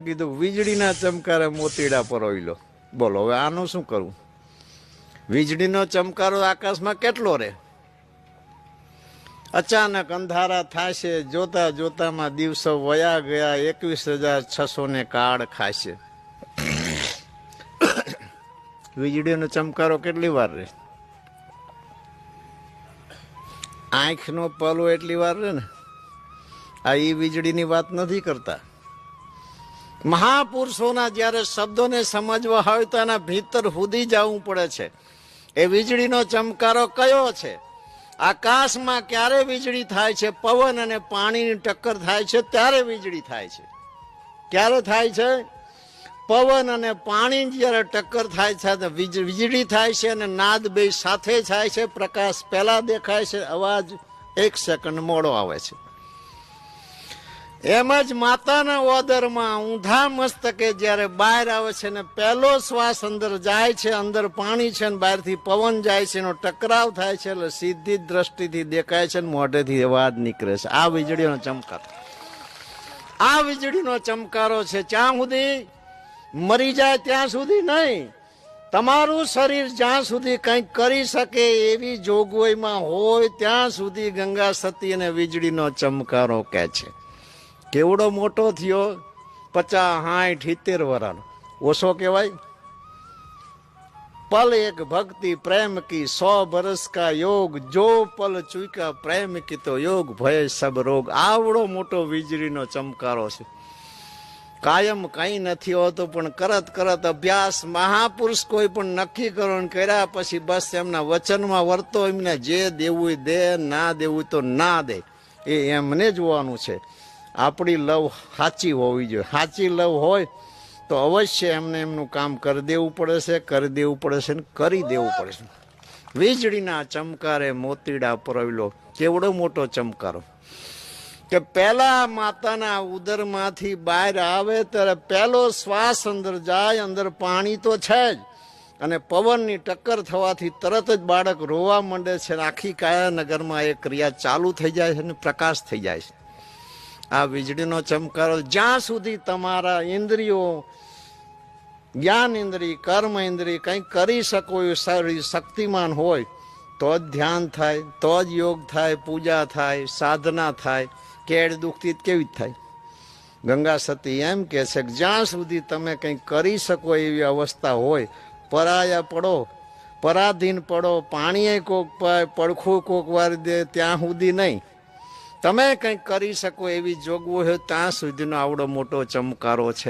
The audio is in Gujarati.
કીધું, વીજળીના ચમકારે મોતીડા લો બોલો, હવે આનું શું કરવું? વીજળીનો ચમકારો આકાશમાં કેટલો રે અચાનક અંધારા થાશે, જોતા જોતામાં દિવસો વયા ગયા, એકવીસ હજાર છસો ને કાળ ખાશે. વીજળીનો ચમકારો કેટલી વાર રે આંખનો પલો એટલી વાર રહે ને? આ એ વીજળીની વાત નથી કરતા. મહાપુરુષોના જ્યારે શબ્દોને સમજવા હોય તો એના ભીતર હુદી જવું પડે છે. એ વીજળીનો ચમકારો કયો છે? આકાશમાં ક્યારે વીજળી થાય છે? પવન અને પાણીની ટક્કર થાય છે? ત્યારે વીજળી થાય છે. ક્યારે થાય છે? પવન અને પાણી જ્યારે ટક્કર થાય છે, તો વીજ- વીજળી થાય છે અને નાદ બે સાથે થાય છે. પ્રકાશ પહેલા દેખાય છે, અવાજ એક સેકન્ડ મોડો આવે છે. એમ જ માતાના ઓદરમાં ઊંધા મસ્તકે જ્યારે બહાર આવે છે ને પહેલો શ્વાસ અંદર જાય છે, અંદર પાણી છે ને બહારથી પવન જાય છે એનો ટકરાવ થાય છે એટલે સીધી દ્રષ્ટિથી દેખાય છે ને મોઢેથી અવાજ નીકળે છે. આ વીજળીનો ચમકારો. આ વીજળીનો ચમકારો છે. ત્યાં સુધી મરી જાય ત્યાં સુધી નહીં. તમારું શરીર જ્યાં સુધી કંઈક કરી શકે એવી જોગવાઈમાં હોય, ત્યાં સુધી ગંગા સતી અને વીજળીનો ચમકારો કહે છે. કેવડો મોટો થયો? પચાસ, સાઠ, સિત્તેર વરાનો. ઓછો કહેવાય? પલ એક ભક્તિ પ્રેમ કી, સો બરસ કા યોગ. જો પલ ચૂક્યા પ્રેમ કી, તો યોગ ભય સબ રોગ. આવડો મોટો વીજળીનો ચમકારો છે. કાયમ કંઈ નથી હોતું, પણ કરત કરત અભ્યાસ મહાપુરુષ કોઈ પણ નક્કી કરો કર્યા પછી બસ એમના વચનમાં વર્તો, એમને જે દેવું દે, ના દેવું તો ના દે. એ એમને જોવાનું છે. આપણી લવ સાચી હોવી જોઈએ. સાચી લવ હોય તો અવશ્ય એમને એમનું કામ કરી દેવું પડે છે, કરી દેવું પડે છે ને કરી દેવું પડે છે. વીજળીના ચમકારે મોતીડા પરોવેલો કેવડો મોટો ચમકારો. કે પહેલા માતાના ઉદરમાંથી બહાર આવે ત્યારે પહેલો શ્વાસ અંદર જાય, અંદર પાણી તો છે જ. અને પવનની ટક્કર થવાથી તરત જ બાળક રોવા માંડે છે આખી કાયાનગરમાં એ ક્રિયા ચાલુ થઈ જાય છે અને પ્રકાશ થઈ જાય છે. આ વીજળીનો ચમકારો જ્યાં સુધી તમારા ઇન્દ્રિયો, જ્ઞાન ઇન્દ્રિય, કર્મ ઇન્દ્રિય કંઈ કરી શકો શરીર શક્તિમાન હોય, તો જ ધ્યાન થાય, તો જ યોગ થાય, પૂજા થાય, સાધના થાય, કેડ દુઃખથી કેવી જ થાય. ગંગા સતી એમ કહે છે કે જ્યાં સુધી તમે કંઈ કરી શકો એવી અવસ્થા હોય, પરાયા પડો, પરાધીન પડો, પાણીએ કોક પડખું કોક વાર દે ત્યાં સુધી નહીં. તમે કંઈક કરી શકો એવી જોગવું હોય ત્યાં સુધીનો આવડો મોટો ચમકારો છે.